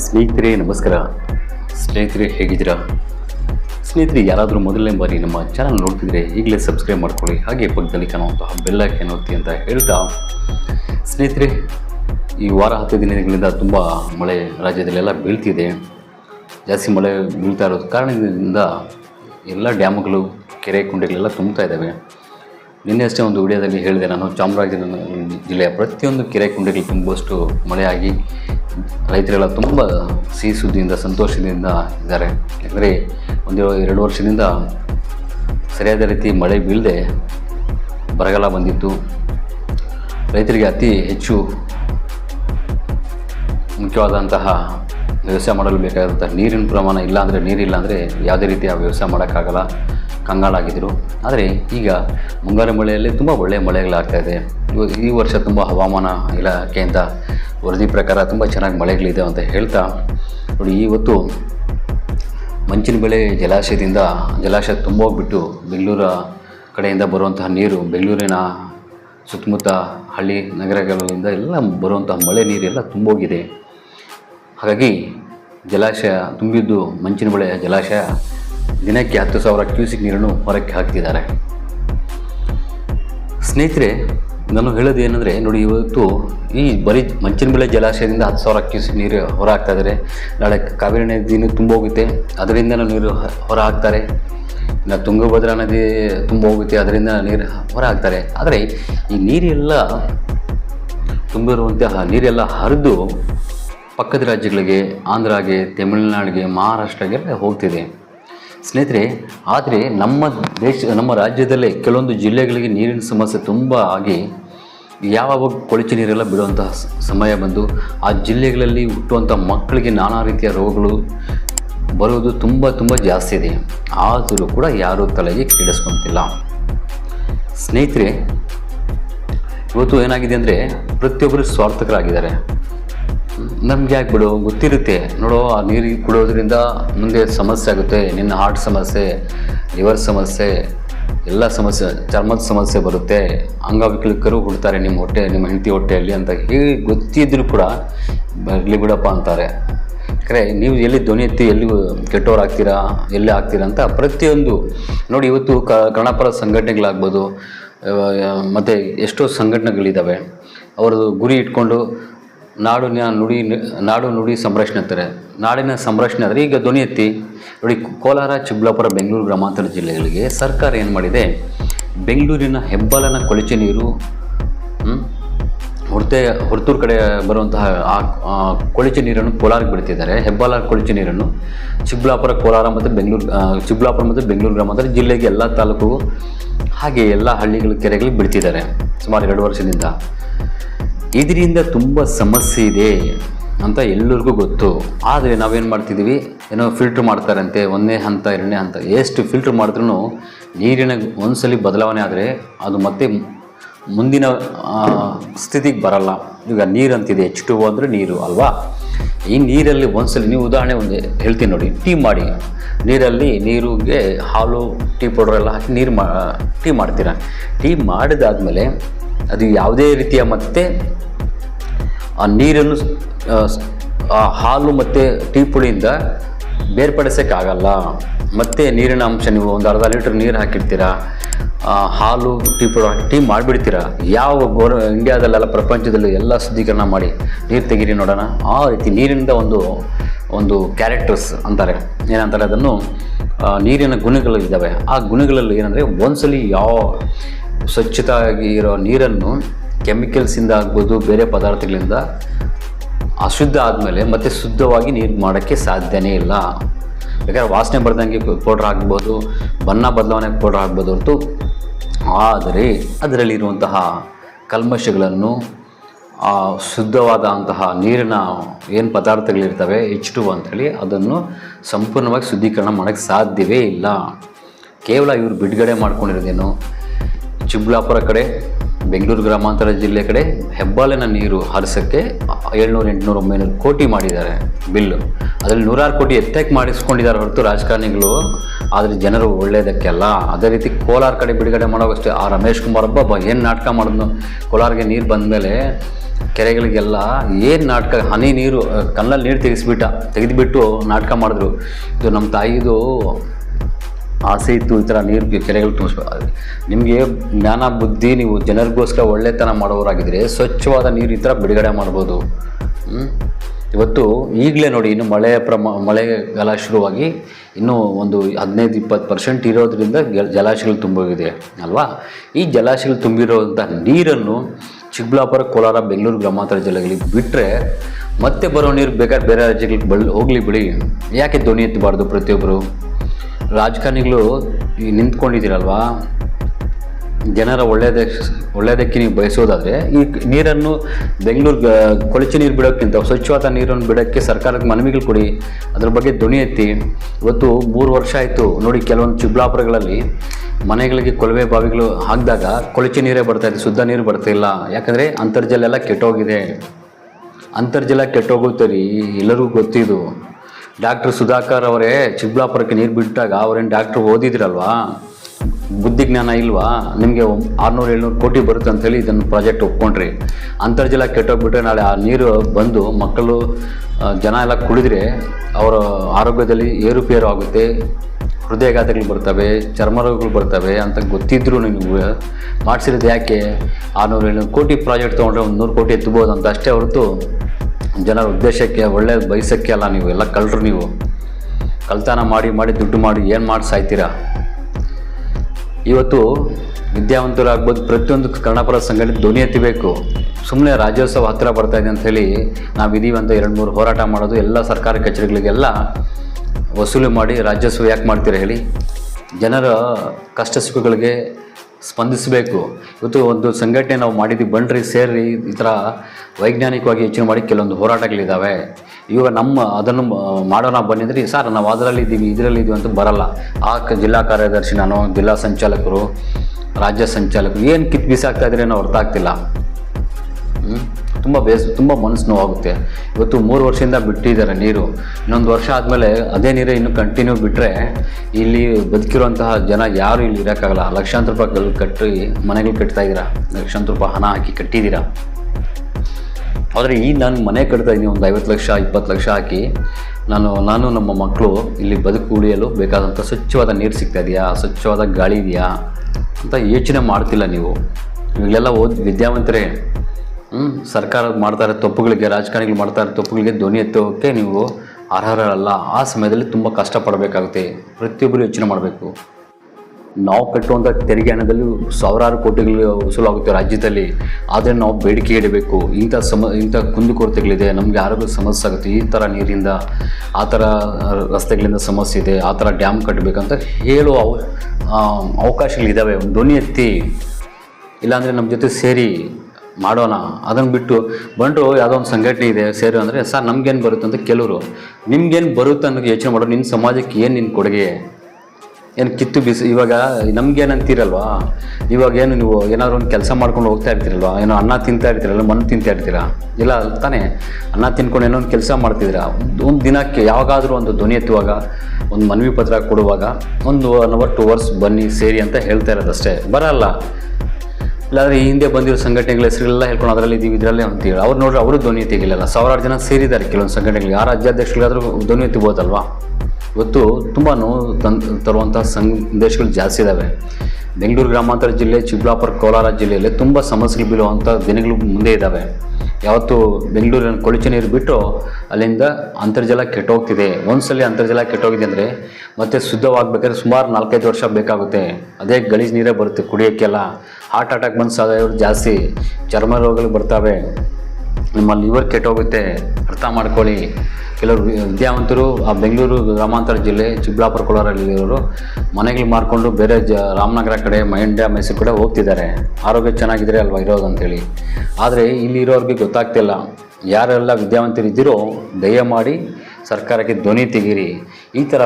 ಸ್ನೇಹಿತರೆ ನಮಸ್ಕಾರ. ಸ್ನೇಹಿತರೆ ಹೇಗಿದ್ದೀರಾ? ಸ್ನೇಹಿತರೆ, ಯಾರಾದರೂ ಮೊದಲನೇ ಬಾರಿ ನಮ್ಮ ಚಾನಲ್ ನೋಡ್ತಿದ್ರೆ ಈಗಲೇ ಸಬ್ಸ್ಕ್ರೈಬ್ ಮಾಡ್ಕೊಳ್ಳಿ. ಹಾಗೆ ಪಕ್ಕದಲ್ಲಿ ಕಾಣುವಂತಹ ಬೆಲ್ಲ ಒತ್ತಿ ಅಂತ ಹೇಳ್ತಾ ಸ್ನೇಹಿತರೆ, ಈ ವಾರ ಹತ್ತು ದಿನಗಳಿಂದ ತುಂಬ ಮಳೆ ರಾಜ್ಯದಲ್ಲೆಲ್ಲ ಬೀಳ್ತಿದೆ. ಜಾಸ್ತಿ ಮಳೆ ಬೀಳ್ತಾ ಇರೋದು ಕಾರಣದಿಂದ ಎಲ್ಲ ಡ್ಯಾಮ್ಗಳು ಕೆರೆ ಕುಂಡೆಗಳೆಲ್ಲ ತುಂಬ್ತಾ ಇದ್ದಾವೆ ನಿನ್ನೆ ಅಷ್ಟೇ ಒಂದು ವಿಡಿಯೋದಲ್ಲಿ ಹೇಳಿದೆ, ನಾನು ಚಾಮರಾಜನಗರ ಜಿಲ್ಲೆಯ ಪ್ರತಿಯೊಂದು ಕೆರೆ ಕುಂಡೆಗಳು ತುಂಬುವಷ್ಟು ಮಳೆಯಾಗಿ ರೈತರೆಲ್ಲ ತುಂಬ ಸಿಹಿ ಸುದ್ದಿಯಿಂದ ಸಂತೋಷದಿಂದ ಇದ್ದಾರೆ. ಯಾಕಂದರೆ ಒಂದು ಎರಡು ವರ್ಷದಿಂದ ಸರಿಯಾದ ರೀತಿ ಮಳೆ ಬೀಳದೆ ಬರಗಾಲ ಬಂದಿತ್ತು. ರೈತರಿಗೆ ಅತಿ ಹೆಚ್ಚು ಮುಖ್ಯವಾದಂತಹ ವ್ಯವಸಾಯ ಮಾಡಲು ಬೇಕಾದಂಥ ನೀರಿನ ಪ್ರಮಾಣ ಇಲ್ಲ ಅಂದರೆ, ನೀರಿಲ್ಲ ಅಂದರೆ ಯಾವುದೇ ರೀತಿಯ ವ್ಯವಸಾಯ ಮಾಡೋಕ್ಕಾಗಲ್ಲ. ಕಂಗಾಲಾಗಿದ್ದರು ಆದರೆ ಈಗ ಮುಂಗಾರು ಮಳೆಯಲ್ಲಿ ತುಂಬ ಒಳ್ಳೆಯ ಮಳೆಗಳಾಗ್ತಾ ಇದೆ. ಈ ವರ್ಷ ತುಂಬ ಹವಾಮಾನ ಇಲಾಖೆಯಿಂದ ವರದಿ ಪ್ರಕಾರ ತುಂಬ ಚೆನ್ನಾಗಿ ಮಳೆಗಳಿದೆ ಅಂತ ಹೇಳ್ತಾ, ನೋಡಿ ಇವತ್ತು ಮಂಚಿನ ಬೆಳೆ ಜಲಾಶಯದಿಂದ ಜಲಾಶಯ ತುಂಬ ಹೋಗ್ಬಿಟ್ಟು ಬೆಂಗಳೂರ ಕಡೆಯಿಂದ ಬರುವಂತಹ ನೀರು ಬೆಂಗಳೂರಿನ ಸುತ್ತಮುತ್ತ ಹಳ್ಳಿ ನಗರಗಳಿಂದ ಎಲ್ಲ ಬರುವಂತಹ ಮಳೆ ನೀರೆಲ್ಲ ತುಂಬೋಗಿದೆ. ಹಾಗಾಗಿ ಜಲಾಶಯ ತುಂಬಿದ್ದು ಮಂಚಿನ ಬೆಳೆಯ ಜಲಾಶಯ ದಿನಕ್ಕೆ ಹತ್ತು ಸಾವಿರ ಕ್ಯೂಸಿಕ್ ನೀರನ್ನು ಹೊರಕ್ಕೆ ಹಾಕ್ತಿದ್ದಾರೆ ಸ್ನೇಹಿತರೆ, ನಾನು ಹೇಳೋದು ಏನಂದರೆ, ನೋಡಿ, ಇವತ್ತು ಈ ಬರೀ ಮಂಚಿನ ಬೆಳೆ ಜಲಾಶಯದಿಂದ ಹತ್ತು ಸಾವಿರ ಕ್ಯೂಸಿಕ್ ನೀರು ಹೊರ ಹಾಕ್ತಾ ಇದ್ದಾರೆ. ನಾಳೆ ಕಾವೇರಿ ನದಿನೂ ತುಂಬ ಹೋಗುತ್ತೆ, ಅದರಿಂದ ನೀರು ಹೊರ ಹಾಕ್ತಾರೆ ಇನ್ನು ತುಂಗಭದ್ರಾ ನದಿ ತುಂಬ ಹೋಗುತ್ತೆ, ಅದರಿಂದ ನೀರು ಹೊರ ಹಾಕ್ತಾರೆ ಆದರೆ, ಈ ನೀರೆಲ್ಲ ತುಂಬಿರುವಂತಹ ನೀರೆಲ್ಲ ಹರಿದು ಪಕ್ಕದ ರಾಜ್ಯಗಳಿಗೆ, ಆಂಧ್ರಾಗೆ, ತಮಿಳುನಾಡಿಗೆ ಮಹಾರಾಷ್ಟ್ರಗೆಲ್ಲ ಹೋಗ್ತಿದೆ. ಸ್ನೇಹಿತರೆ, ಆದರೆ ನಮ್ಮ ದೇಶ, ನಮ್ಮ ರಾಜ್ಯದಲ್ಲೇ ಕೆಲವೊಂದು ಜಿಲ್ಲೆಗಳಿಗೆ ನೀರಿನ ಸಮಸ್ಯೆ ತುಂಬ ಆಗಿ ಯಾವಾಗ ಕೊಳಚೆ ನೀರೆಲ್ಲ ಬಿಡುವಂತಹ ಸಮಯ ಬಂದು, ಆ ಜಿಲ್ಲೆಗಳಲ್ಲಿ ಹುಟ್ಟುವಂಥ ಮಕ್ಕಳಿಗೆ ನಾನಾ ರೀತಿಯ ರೋಗಗಳು ಬರುವುದು ತುಂಬ ತುಂಬ ಜಾಸ್ತಿ ಇದೆ. ಆದರೂ ಕೂಡ ಯಾರೂ ತಲೆಗೆ ಕೆಡಿಸ್ಕೊತಿಲ್ಲ. ಸ್ನೇಹಿತರೆ, ಇವತ್ತು ಏನಾಗಿದೆ ಅಂದರೆ ಪ್ರತಿಯೊಬ್ಬರು ಸ್ವಾರ್ಥಕರಾಗಿದ್ದಾರೆ. ನಮ್ಗೆ ಯಾಕೆ ಬಿಡು? ಗೊತ್ತಿರುತ್ತೆ. ನೋಡೋ, ಆ ನೀರಿಗೆ ಕುಡೋದ್ರಿಂದ ಮುಂದೆ ಸಮಸ್ಯೆ ಆಗುತ್ತೆ. ನಿನ್ನ ಹಾರ್ಟ್ ಸಮಸ್ಯೆ ಲಿವರ್ ಸಮಸ್ಯೆ, ಎಲ್ಲ ಸಮಸ್ಯೆ, ಚರ್ಮದ ಸಮಸ್ಯೆ ಬರುತ್ತೆ. ಅಂಗವಿಕಲಕರು ಹುಡ್ತಾರೆ ನಿಮ್ಮ ಹೊಟ್ಟೆ, ನಿಮ್ಮ ಹೆಂಡತಿ ಹೊಟ್ಟೆಯಲ್ಲಿ ಅಂತ ಹೇಗೆ ಗೊತ್ತಿದ್ರು ಕೂಡ ಬರಲಿ ಬಿಡಪ್ಪ ಅಂತಾರೆ. ಕರೆ ನೀವು ಎಲ್ಲಿ ಧ್ವನಿ ಎತ್ತಿ ಎಲ್ಲಿ ಕೆಟ್ಟವ್ರು ಆಗ್ತೀರಾ, ಎಲ್ಲಿ ಆಗ್ತೀರಾ ಅಂತ ಪ್ರತಿಯೊಂದು, ನೋಡಿ ಇವತ್ತು ಕ, ಕನ್ನಡಪರ ಸಂಘಟನೆಗಳಾಗ್ಬೋದು ಮತ್ತು ಎಷ್ಟೋ ಸಂಘಟನೆಗಳಿದ್ದಾವೆ ಅವ್ರದ್ದು ಗುರಿ ಇಟ್ಕೊಂಡು ನಾಡಿನ ನುಡಿ ನಾಡು ನುಡಿ ಸಂರಕ್ಷಣೆ ಅಂತಾರೆ ನಾಡಿನ ಸಂರಕ್ಷಣೆ ಆದರೆ ಈಗ ಧ್ವನಿ ಎತ್ತಿ, ನೋಡಿ ಕೋಲಾರ, ಚಿಕ್ಕಬಳ್ಳಾಪುರ, ಬೆಂಗಳೂರು ಗ್ರಾಮಾಂತರ ಜಿಲ್ಲೆಗಳಿಗೆ ಸರ್ಕಾರ ಏನು ಮಾಡಿದೆ? ಬೆಂಗಳೂರಿನ ಹೆಬ್ಬಾಲನ ಕೊಳಚೆ ನೀರು ಹೊರತೆ, ಹೊರತೂರು ಕಡೆ ಬರುವಂತಹ ಆ ಕೊಳಚೆ ನೀರನ್ನು ಕೋಲಾರಕ್ಕೆ ಬಿಡ್ತಿದ್ದಾರೆ. ಹೆಬ್ಬಾಲ ಕೊಳಚೆ ನೀರನ್ನು ಚಿಕ್ಕಬಳ್ಳಾಪುರ, ಕೋಲಾರ ಮತ್ತು ಬೆಂಗಳೂರು ಚಿಕ್ಕಬಳ್ಳಾಪುರ ಮತ್ತು ಬೆಂಗಳೂರು ಗ್ರಾಮಾಂತರ ಜಿಲ್ಲೆಗೆ ಎಲ್ಲ ತಾಲೂಕು, ಹಾಗೆ ಎಲ್ಲ ಹಳ್ಳಿಗಳ ಕೆರೆಗಳಿಗೆ ಬಿಡ್ತಿದ್ದಾರೆ. ಸುಮಾರು ಎರಡು ವರ್ಷದಿಂದ. ಇದರಿಂದ ತುಂಬ ಸಮಸ್ಯೆ ಇದೆ ಅಂತ ಎಲ್ಲರಿಗೂ ಗೊತ್ತು. ಆದರೆ ನಾವೇನು ಮಾಡ್ತಿದ್ದೀವಿ ಏನೋ ಫಿಲ್ಟ್ರ್ ಮಾಡ್ತಾರಂತೆ, ಒಂದೇ ಹಂತ, ಎರಡನೇ ಹಂತ. ಎಷ್ಟು ಫಿಲ್ಟ್ರ್ ಮಾಡಿದ್ರೂ ನೀರಿನ ಒಂದ್ಸಲಿ ಬದಲಾವಣೆ ಆದರೆ ಅದು ಮತ್ತೆ ಮುಂದಿನ ಸ್ಥಿತಿಗೆ ಬರಲ್ಲ. ಈಗ ನೀರು ಅಂತಿದೆ ಎಚ್ ಟು ಅಂದರೆ ನೀರು, ಅಲ್ವಾ? ಈ ನೀರಲ್ಲಿ ಒಂದ್ಸಲಿ, ನೀವು ಉದಾಹರಣೆ ಒಂದು ಹೇಳ್ತೀನಿ ನೋಡಿ. ಟೀ ಮಾಡಿ. ನೀರಲ್ಲಿ ನೀರಿಗೆ ಹಾಲು, ಟೀ ಪೌಡರ್ ಎಲ್ಲ ಹಾಕಿ ನೀರು ಮಾ ಟೀ ಮಾಡ್ತೀರಾ? ಟೀ ಮಾಡಿದಾದ್ಮೇಲೆ ಅದು ಯಾವುದೇ ರೀತಿಯ ಮತ್ತೆ, ಆ ನೀರನ್ನು ಹಾಲು ಮತ್ತು ಟೀ ಪುಡಿಯಿಂದ ಬೇರ್ಪಡಿಸೋಕ್ಕಾಗಲ್ಲ. ಮತ್ತು ನೀರಿನ ಅಂಶ, ನೀವು ಒಂದು ಅರ್ಧ ಲೀಟ್ರ್ ನೀರು ಹಾಕಿರ್ತೀರಾ ಹಾಲು, ಟೀ ಪುಡಿ ಟೀ ಮಾಡಿಬಿಡ್ತೀರಾ. ಯಾವ ಗೋರ್, ಇಂಡಿಯಾದಲ್ಲೆಲ್ಲ, ಪ್ರಪಂಚದಲ್ಲೂ ಎಲ್ಲ ಶುದ್ಧೀಕರಣ ಮಾಡಿ ನೀರು ತೆಗೀರಿ ನೋಡೋಣ. ಆ ರೀತಿ ನೀರಿನಿಂದ ಒಂದು ಒಂದು ಕ್ಯಾರೆಕ್ಟರ್ಸ್ ಅಂತಾರೆ. ಏನಂತಾರೆ ಅದನ್ನು ನೀರಿನ ಗುಣಗಳು ಇದ್ದಾವೆ. ಆ ಗುಣಗಳಲ್ಲಿ ಏನಂದರೆ ಒಂದ್ಸಲಿ ಯಾವ ಸ್ವಚ್ಛತಾಗಿ ಇರೋ ನೀರನ್ನು ಕೆಮಿಕಲ್ಸಿಂದ ಆಗ್ಬೋದು, ಬೇರೆ ಪದಾರ್ಥಗಳಿಂದ ಅಶುದ್ಧ ಆದಮೇಲೆ ಮತ್ತೆ ಶುದ್ಧವಾಗಿ ನೀರು ಮಾಡೋಕ್ಕೆ ಸಾಧ್ಯನೇ ಇಲ್ಲ. ಬೇಕಾದ್ರೆ ವಾಸನೆ ಬರ್ದಂಗೆ ಪೌಡ್ರ್ ಆಗ್ಬೋದು ಬಣ್ಣ ಬದಲಾವಣೆ ಪೌಡ್ರ್ ಆಗ್ಬೋದು ಹೊರತು, ಆದರೆ ಅದರಲ್ಲಿರುವಂತಹ ಕಲ್ಮಶಗಳನ್ನು ಶುದ್ಧವಾದ ಅಂತಹ ನೀರಿನ ಏನು ಪದಾರ್ಥಗಳಿರ್ತವೆ ಎಚ್ ಟು ಅಂಥೇಳಿ ಅದನ್ನು ಸಂಪೂರ್ಣವಾಗಿ ಶುದ್ಧೀಕರಣ ಮಾಡೋಕ್ಕೆ ಸಾಧ್ಯವೇ ಇಲ್ಲ. ಕೇವಲ ಇವರು ಬಿಡುಗಡೆ ಮಾಡ್ಕೊಂಡಿರೋದೇನು? ಚಿಕ್ಕಬಳ್ಳಾಪುರ ಕಡೆ, ಬೆಂಗಳೂರು ಗ್ರಾಮಾಂತರ ಜಿಲ್ಲೆ ಕಡೆ ಹೆಬ್ಬಾಳಿನ ನೀರು ಹರಿಸೋಕ್ಕೆ ಏಳ್ನೂರು, ಎಂಟುನೂರು ಒಂಬೈನೂರು ಕೋಟಿ ಮಾಡಿದ್ದಾರೆ ಬಿಲ್ಲು. ಅದರಲ್ಲಿ ನೂರಾರು ಕೋಟಿ ಎತ್ತಕ್ಕೆ ಮಾಡಿಸ್ಕೊಂಡಿದ್ದಾರೆ ಹೊರತು ರಾಜಕಾರಣಿಗಳು. ಆದರೆ ಜನರು ಒಳ್ಳೆಯದಕ್ಕೆಲ್ಲ ಅದೇ ರೀತಿ ಕೋಲಾರ ಕಡೆ ಬಿಡುಗಡೆ ಮಾಡೋವಷ್ಟೇ. ಆ ರಮೇಶ್ ಕುಮಾರ್ ಒಬ್ಬ ಏನು ನಾಟಕ ಮಾಡಿದ್ನು. ಕೋಲಾರಿಗೆ ನೀರು ಬಂದಮೇಲೆ ಕೆರೆಗಳಿಗೆಲ್ಲ ಏನು ನಾಟಕ, ಹನಿ ನೀರು ಕಣ್ಣಲ್ಲಿ ನೀರು ತೆಗೆಸ್ಬಿಟ್ಟ, ತೆಗೆದುಬಿಟ್ಟು ನಾಟಕ ಮಾಡಿದ್ರು. ಇದು ನಮ್ಮ ತಾಯಿದು ಆಸೆ ಇತ್ತು ಈ ಥರ ನೀರು ಕೆರೆಗಳು ತುಂಬಿಸ್ಬೇಕು. ನಿಮಗೆ ಜ್ಞಾನ, ಬುದ್ಧಿ, ನೀವು ಜನರಿಗೋಸ್ಕರ ಒಳ್ಳೆತನ ಮಾಡೋರಾಗಿದ್ದರೆ ಸ್ವಚ್ಛವಾದ ನೀರು ಈ ಥರ ಬಿಡುಗಡೆ ಮಾಡ್ಬೋದು. ಇವತ್ತು ಈಗಲೇ ನೋಡಿ ಇನ್ನು ಮಳೆಯ ಪ್ರಮಾ, ಮಳೆಗಾಲ ಶುರುವಾಗಿ ಇನ್ನೂ ಒಂದು ಹದಿನೈದು, ಇಪ್ಪತ್ತು ಪರ್ಸೆಂಟ್ ಇರೋದ್ರಿಂದ ಜಲಾಶಯಗಳು ತುಂಬೋಗಿದೆ, ಅಲ್ವಾ? ಈ ಜಲಾಶಯಗಳು ತುಂಬಿರೋಂಥ ನೀರನ್ನು ಚಿಕ್ಕಬಳ್ಳಾಪುರ, ಕೋಲಾರ, ಬೆಂಗಳೂರು ಗ್ರಾಮಾಂತರ ಜಿಲ್ಲೆಗಳಿಗೆ ಬಿಟ್ಟರೆ ಮತ್ತೆ ಬರೋ ನೀರು ಬೇಕಾದ್ರೆ ಬೇರೆ ರಾಜ್ಯಗಳಿಗೆ ಬಳ್, ಹೋಗಲಿ ಬಿಡಿ. ಯಾಕೆ ಧ್ವನಿ ಎತ್ತಬಾರ್ದು ಪ್ರತಿಯೊಬ್ಬರು ರಾಜಕಾರಣಿಗಳು ಈ ನಿಂತ್ಕೊಂಡಿದ್ದೀರಲ್ವಾ? ಜನರ ಒಳ್ಳೆಯದ ಒಳ್ಳೆಯದಕ್ಕೆ ನೀವು ಬಯಸೋದಾದರೆ ಈ ನೀರನ್ನು ಬೆಂಗಳೂರು ಕೊಳಚೆ ನೀರು ಬಿಡೋಕ್ಕಿಂತ ಸ್ವಚ್ಛವಾದ ನೀರನ್ನು ಬಿಡೋಕ್ಕೆ ಸರ್ಕಾರಕ್ಕೆ ಮನವಿಗಳು ಕೊಡಿ, ಅದ್ರ ಬಗ್ಗೆ ಧ್ವನಿ ಎತ್ತಿ. ಇವತ್ತು ಮೂರು ವರ್ಷ ಆಯಿತು, ನೋಡಿ ಕೆಲವೊಂದು ಚಿಬ್ಲಾಪುರಗಳಲ್ಲಿ ಮನೆಗಳಿಗೆ ಕೊಳವೆ ಬಾವಿಗಳು ಹಾಕಿದಾಗ ಕೊಳಚೆ ನೀರೇ ಬರ್ತಾ ಇದೆ, ಶುದ್ಧ ನೀರು ಬರ್ತಾ ಇಲ್ಲ. ಯಾಕಂದರೆ ಅಂತರ್ಜಲ ಎಲ್ಲ ಕೆಟ್ಟೋಗಿದೆ. ಅಂತರ್ಜಲ ಕೆಟ್ಟೋಗುತ್ತೆ ರೀ, ಎಲ್ಲರಿಗೂ ಗೊತ್ತಿದು. ಡಾಕ್ಟರ್ ಸುಧಾಕರ್ ಅವರೇ, ಚಿಕ್ಕಬಳ್ಳಾಪುರಕ್ಕೆ ನೀರು ಬಿಟ್ಟಾಗ ಅವ್ರೇನು ಡಾಕ್ಟ್ರು ಓದಿದ್ರಲ್ವಾ? ಬುದ್ಧಿ ಜ್ಞಾನ ಇಲ್ವಾ? ನಿಮಗೆ ಆರುನೂರು ಏಳ್ನೂರು ಕೋಟಿ ಬರುತ್ತೆ ಅಂತೇಳಿ ಇದನ್ನು ಪ್ರಾಜೆಕ್ಟ್ ಒಪ್ಕೊಂಡ್ರಿ. ಅಂತರ್ಜಲ ಕೆಟ್ಟೋಗ್ಬಿಟ್ರೆ ನಾಳೆ ಆ ನೀರು ಬಂದು ಮಕ್ಕಳು ಜನ ಎಲ್ಲ ಕುಡಿದ್ರೆ ಅವರ ಆರೋಗ್ಯದಲ್ಲಿ ಏರುಪೇರು ಆಗುತ್ತೆ. ಹೃದಯಘಾತಗಳು ಬರ್ತವೆ ಚರ್ಮ ರೋಗಗಳು ಬರ್ತವೆ ಅಂತ ಗೊತ್ತಿದ್ರು ನಿಮಗೆ ಮಾಡಿಸಿರೋದು ಯಾಕೆ? ಆರುನೂರು ಏಳ್ನೂರು ಕೋಟಿ ಪ್ರಾಜೆಕ್ಟ್ ತೊಗೊಂಡ್ರೆ ಒಂದು ನೂರು ಕೋಟಿ ಎತ್ತಬೋದು ಅಂತ ಅಷ್ಟೇ ಹೊರತು ಜನರ ಉದ್ದೇಶಕ್ಕೆ, ಒಳ್ಳೆ ಬಯಸಕ್ಕೆ ಅಲ್ಲ ನೀವು, ಎಲ್ಲ ಕಳ್ಳರು ನೀವು. ಕಳ್ತನ ಮಾಡಿ ಮಾಡಿ, ದುಡ್ಡು ಮಾಡಿ ಏನು ಮಾಡಿ ಸಾಯ್ತೀರಾ? ಇವತ್ತು ವಿದ್ಯಾವಂತರಾಗ್ಬೋದು, ಪ್ರತಿಯೊಂದು ಕನ್ನಡಪರ ಸಂಘಟನೆ ಧ್ವನಿ ಎತ್ತಬೇಕು. ಸುಮ್ಮನೆ ರಾಜ್ಯೋತ್ಸವ ಹತ್ತಿರ ಬರ್ತಾ ಇದೆ ಅಂಥೇಳಿ ನಾವು ಇದೀವಿ ಅಂತ ಎರಡು ಮೂರು ಹೋರಾಟ ಮಾಡೋದು, ಎಲ್ಲ ಸರ್ಕಾರಿ ಕಚೇರಿಗಳಿಗೆಲ್ಲ ವಸೂಲಿ ಮಾಡಿ ರಾಜ್ಯೋತ್ಸವ ಯಾಕೆ ಮಾಡ್ತೀರಾ ಹೇಳಿ? ಜನರ ಕಷ್ಟ ಸುಖಗಳಿಗೆ ಸ್ಪಂದಿಸಬೇಕು. ಇವತ್ತು ಒಂದು ಸಂಘಟನೆ ನಾವು ಮಾಡಿದ್ವಿ ಬಣ್ರಿ ಸೇರಿ ಈ ಥರ ವೈಜ್ಞಾನಿಕವಾಗಿ ಯೋಚನೆ ಮಾಡಿ ಕೆಲವೊಂದು ಹೋರಾಟಗಳಿದ್ದಾವೆ ಇವಾಗ ನಮ್ಮ ಅದನ್ನು ಮಾಡೋಣ ಬನ್ನಿದ್ರೆ ಸರ್, ನಾವು ಅದರಲ್ಲಿ ಇದ್ದೀವಿ ಇದರಲ್ಲಿ ಇದ್ದೀವಿ ಅಂತ ಬರಲ್ಲ. ಆ ಜಿಲ್ಲಾ ಕಾರ್ಯದರ್ಶಿ ನಾನು, ಜಿಲ್ಲಾ ಸಂಚಾಲಕರು, ರಾಜ್ಯ ಸಂಚಾಲಕರು, ಏನು ಕಿತ್ ಬಿಸಾಕ್ತಾ ಇದ್ರೆ ಏನೋ ಅರ್ಥ ಆಗ್ತಿಲ್ಲ. ತುಂಬ ಬೇಸ್, ತುಂಬ ಮನಸ್ಸು ನೋವಾಗುತ್ತೆ. ಇವತ್ತು ಮೂರು ವರ್ಷದಿಂದ ಬಿಟ್ಟಿದ್ದಾರೆ ನೀರು. ಇನ್ನೊಂದು ವರ್ಷ ಆದಮೇಲೆ ಅದೇ ನೀರು ಇನ್ನು ಕಂಟಿನ್ಯೂ ಬಿಟ್ಟರೆ ಇಲ್ಲಿ ಬದುಕಿರುವಂತಹ ಜನ ಯಾರು ಇಲ್ಲಿ ಇರೋಕ್ಕಾಗಲ್ಲ. ಲಕ್ಷಾಂತರ ರೂಪಾಯಿ ಕಟ್ಟಿ ಮನೆಗಳು ಕಟ್ತಾ ಇದ್ದೀರಾ? ಲಕ್ಷಾಂತರ ರೂಪಾಯಿ ಹಣ ಹಾಕಿ ಕಟ್ಟಿದ್ದೀರಾ? ಆದರೆ ಈ ನಾನು ಮನೆ ಕಟ್ತಾ ಇದ್ದೀನಿ, ಒಂದು ಐವತ್ತು ಲಕ್ಷ, ಇಪ್ಪತ್ತು ಲಕ್ಷ ಹಾಕಿ ನಾನು ನಾನು ನಮ್ಮ ಮಕ್ಕಳು ಇಲ್ಲಿ ಬದುಕು ಉಳಿಯಲು ಬೇಕಾದಂಥ ಸ್ವಚ್ಛವಾದ ನೀರು ಸಿಗ್ತಾ ಇದೆಯಾ? ಸ್ವಚ್ಛವಾದ ಗಾಳಿ ಇದೆಯಾ? ಅಂತ ಯೋಚನೆ ಮಾಡ್ತಿಲ್ಲ ನೀವು. ಇಲ್ಲೆಲ್ಲ ಓದಿ ವಿದ್ಯಾವಂತರೇ ಸರ್ಕಾರ ಮಾಡ್ತಾ ಇರೋ ತಪ್ಪುಗಳಿಗೆ, ರಾಜಕಾರಣಿಗಳು ಮಾಡ್ತಾ ಇರೋ ತಪ್ಪುಗಳಿಗೆ ಧ್ವನಿ ಎತ್ತೋಕ್ಕೆ ನೀವು ಅರ್ಹರಲ್ಲ. ಆ ಸಮಯದಲ್ಲಿ ತುಂಬ ಕಷ್ಟಪಡಬೇಕಾಗುತ್ತೆ. ಪ್ರತಿಯೊಬ್ಬರು ಯೋಚನೆ ಮಾಡಬೇಕು. ನಾವು ಕಟ್ಟುವಂಥ ತೆರಿಗೆ ಹಣದಲ್ಲಿ ಸಾವಿರಾರು ಕೋಟಿಗಳು ವಸೂಲಾಗುತ್ತೆ ರಾಜ್ಯದಲ್ಲಿ. ಆದರೆ ನಾವು ಬೇಡಿಕೆ ಇಡಬೇಕು. ಇಂಥ ಸಮ, ಇಂಥ ಕುಂದುಕೊರತೆಗಳಿದೆ ನಮಗೆ ಆರೋಗ್ಯ ಸಮಸ್ಯೆ ಆಗುತ್ತೆ. ಈ ಥರ ನೀರಿಂದ, ಆ ಥರ ರಸ್ತೆಗಳಿಂದ ಸಮಸ್ಯೆ ಇದೆ. ಆ ಥರ ಡ್ಯಾಮ್ ಕಟ್ಟಬೇಕಂತ ಹೇಳುವ ಅವಕಾಶಗಳಿದ್ದಾವೆ ಧ್ವನಿ ಎತ್ತಿ, ಇಲ್ಲಾಂದರೆ ನಮ್ಮ ಜೊತೆ ಸೇರಿ ಮಾಡೋಣ. ಅದನ್ನು ಬಿಟ್ಟು ಬಂದರು ಯಾವುದೋ ಒಂದು ಸಂಘಟನೆ ಇದೆ, ಸೇರು ಅಂದರೆ, ಸರ್, ನಮಗೇನು ಬರುತ್ತೆ? ಅಂತ ಕೆಲವರು ನಿಮ್ಗೇನು ಬರುತ್ತೆ? ಅನ್ನೋದು ಯೋಚನೆ ಮಾಡೋರು. ನಿನ್ನ ಸಮಾಜಕ್ಕೆ ಏನು ನಿನ್ನ ಕೊಡುಗೆ? ಏನು ಕಿತ್ತು ಬಿಸಿ, ಇವಾಗ ನಮ್ಗೇನಂತೀರಲ್ವಾ? ಇವಾಗ ಏನು ನೀವು ಏನಾದರೂ ಒಂದು ಕೆಲಸ ಮಾಡ್ಕೊಂಡು ಹೋಗ್ತಾ ಇರ್ತೀರಲ್ವಾ? ಏನೋ ಅನ್ನ ತಿಂತಾ ಇರ್ತೀರಲ್ಲ, ಮಣ್ಣು ತಿಂತಾ ಇರ್ತೀರಾ? ಇಲ್ಲ, ತಾನೇ. ಅನ್ನ ತಿನ್ಕೊಂಡು ಏನೋ ಒಂದು ಕೆಲಸ ಮಾಡ್ತಿದ್ದೀರಾ. ಒಂದು ಒಂದು ದಿನಕ್ಕೆ ಯಾವಾಗಾದರೂ ಒಂದು ಧ್ವನಿ ಎತ್ತುವಾಗ, ಒಂದು ಮನವಿ ಪತ್ರ ಕೊಡುವಾಗ, ಒಂದು ಒನ್ ಅವರ್, ಟು ಅವರ್ಸ್ ಬನ್ನಿ, ಸೇರಿ ಅಂತ ಹೇಳ್ತಾ ಇರೋದಷ್ಟೇ. ಬರಲ್ಲ. ಇಲ್ಲಾಂದ್ರೆ ಈ ಹಿಂದೆ ಬಂದಿರೋ ಸಂಘಟನೆಗಳ ಹೆಸರುಗಳೆಲ್ಲ ಹೇಳ್ಕೊಂಡು ಅದರಲ್ಲಿ ಇದೀವಿ, ಇದರಲ್ಲೇ ಅಂತೀವಿ ಅವ್ರು ನೋಡ್ರೆ ಅವರು ಧ್ವನಿ ತೆಗಿಲಿಲ್ಲ ಸಾವಿರಾರು ಜನ ಸೇರಿದ್ದಾರೆ ಕೆಲವೊಂದು ಸಂಘಟನೆಗಳಿಗೆ. ಆ ರಾಜ್ಯಾಧ್ಯಕ್ಷರಿಗಾದರೂ ಧ್ವನಿ ಎತ್ತಿಬೋದಲ್ವಾ ಇವತ್ತು ತುಂಬ ನೋವು ತನ್, ತರುವಂಥ ಸಂದೇಶಗಳು ಜಾಸ್ತಿ ಇದ್ದಾವೆ ಬೆಂಗಳೂರು ಗ್ರಾಮಾಂತರ ಜಿಲ್ಲೆ, ಚಿಕ್ಕಬಳ್ಳಾಪುರ, ಕೋಲಾರ ಜಿಲ್ಲೆಯಲ್ಲಿ ತುಂಬ ಸಮಸ್ಯೆಗಳು ಬೀಳುವಂಥ ದಿನಗಳು ಮುಂದೆ ಇದ್ದಾವೆ ಯಾವತ್ತು ಬೆಂಗಳೂರಿನ ಕೊಳಚೆ ನೀರು ಬಿಟ್ಟು ಅಲ್ಲಿಂದ ಅಂತರ್ಜಲ ಕೆಟ್ಟೋಗ್ತಿದೆ. ಒಂದ್ಸಲಿ ಅಂತರ್ಜಲ ಕೆಟ್ಟೋಗಿದೆ ಅಂದರೆ ಮತ್ತೆ ಶುದ್ಧವಾಗಬೇಕಾದ್ರೆ ಸುಮಾರು ನಾಲ್ಕೈದು ವರ್ಷ ಬೇಕಾಗುತ್ತೆ. ಅದೇ ಗಲೀಜು ನೀರೇ ಬರುತ್ತೆ ಕುಡಿಯೋಕ್ಕೆಲ್ಲ. ಹಾರ್ಟ್ ಅಟ್ಯಾಕ್ ಬಂದು ಸಾಯೋರು ಜಾಸ್ತಿ ಚರ್ಮ ರೋಗಗಳು ಬರ್ತವೆ. ನಿಮ್ಮ ಲಿವರ್ ಕೆಟ್ಟೋಗುತ್ತೆ ಅರ್ಥ ಮಾಡ್ಕೊಳ್ಳಿ. ಕೆಲವರು ವಿದ್ಯಾವಂತರು ಆ ಬೆಂಗಳೂರು ಗ್ರಾಮಾಂತರ ಜಿಲ್ಲೆ ಚಿಕ್ಕಬಳ್ಳಾಪುರ ಕೋಲಾರಲ್ಲಿರೋರು ಮನೆಗಳು ಮಾರಿಕೊಂಡು ಬೇರೆ ಜ, ರಾಮನಗರ ಕಡೆ ಮಂಡ್ಯ ಮೈಸೂರು ಕಡೆ ಹೋಗ್ತಿದ್ದಾರೆ. ಆರೋಗ್ಯ ಚೆನ್ನಾಗಿದ್ರೆ ಅಲ್ವಾ ಇರೋದು ಅಂತೇಳಿ. ಆದರೆ ಇಲ್ಲಿರೋರಿಗೆ ಗೊತ್ತಾಗ್ತಿಲ್ಲ. ಯಾರೆಲ್ಲ ವಿದ್ಯಾವಂತರಿದ್ದೀರೋ ದಯಮಾಡಿ ಸರ್ಕಾರಕ್ಕೆ ಧ್ವನಿ ತೆಗೀರಿ, ಈ ಥರ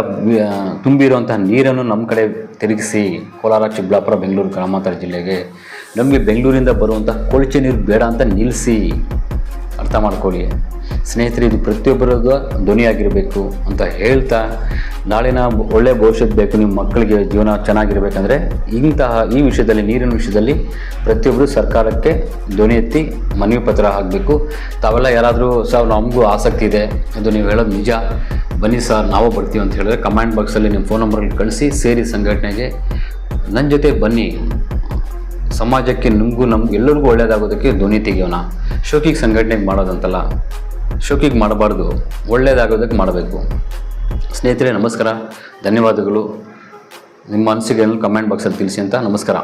ತುಂಬಿರುವಂತಹ ನೀರನ್ನು ನಮ್ಮ ಕಡೆ ತಿರುಗಿಸಿ ಕೋಲಾರ, ಚಿಕ್ಕಬಳ್ಳಾಪುರ, ಬೆಂಗಳೂರು, ಗ್ರಾಮಾಂತರ ಜಿಲ್ಲೆಗೆ. ನಮಗೆ ಬೆಂಗಳೂರಿಂದ ಬರುವಂಥ ಕೊಳಚೆ ನೀರು ಬೇಡ ಅಂತ ನಿಲ್ಲಿಸಿ ಅರ್ಥ ಮಾಡ್ಕೊಳ್ಳಿ. ಸ್ನೇಹಿತರೆ, ಇದು ಪ್ರತಿಯೊಬ್ಬರದ್ದು ಧ್ವನಿಯಾಗಿರಬೇಕು ಅಂತ ಹೇಳ್ತಾ ನಾಳಿನ ಒಳ್ಳೆ ಭವಿಷ್ಯದ ಬೇಕು ನಿಮ್ಮ ಮಕ್ಕಳಿಗೆ ಜೀವನ ಚೆನ್ನಾಗಿರಬೇಕಂದ್ರೆ, ಇಂತಹ ಈ ವಿಷಯದಲ್ಲಿ, ನೀರಿನ ವಿಷಯದಲ್ಲಿ ಪ್ರತಿಯೊಬ್ಬರು ಸರ್ಕಾರಕ್ಕೆ ಧ್ವನಿ ಎತ್ತಿ ಮನವಿ ಪತ್ರ ಹಾಕಬೇಕು. ತಾವೆಲ್ಲ ಯಾರಾದರೂ ಸರ್ ನಮಗೂ ಆಸಕ್ತಿ ಇದೆ, ಅದು ನೀವು ಹೇಳೋದು ನಿಜ. ಬನ್ನಿ ಸರ್, ನಾವು ಬರ್ತೀವಿ ಅಂತ ಹೇಳಿದ್ರೆ ಕಮೆಂಟ್ ಬಾಕ್ಸಲ್ಲಿ ನಿಮ್ಮ ಫೋನ್ ನಂಬರ್ಗಳು ಕಳಿಸಿ, ಸೇರಿ ಸಂಘಟನೆಗೆ. ನನ್ನ ಜೊತೆ ಬನ್ನಿ. ಸಮಾಜಕ್ಕೆ ನಿಮಗೂ ನಮ್ಗೆ ಎಲ್ಲರಿಗೂ ಒಳ್ಳೆಯದಾಗೋದಕ್ಕೆ ಧ್ವನಿ ತೆಗೆಯೋಣ. ಶೋಕಿಗೆ ಸಂಘಟನೆಗೆ ಮಾಡೋದಂತಲ್ಲ ಶೋಕಿಗೆ ಮಾಡಬಾರ್ದು ಒಳ್ಳೆಯದಾಗೋದಕ್ಕೆ ಮಾಡಬೇಕು. ಸ್ನೇಹಿತರೆ, ನಮಸ್ಕಾರ. ಧನ್ಯವಾದಗಳು. ನಿಮ್ಮ ಅನಿಸಿಕೆಯನ್ನು ಕಮೆಂಟ್ ಬಾಕ್ಸಲ್ಲಿ ತಿಳಿಸಿ ಅಂತ ನಮಸ್ಕಾರ.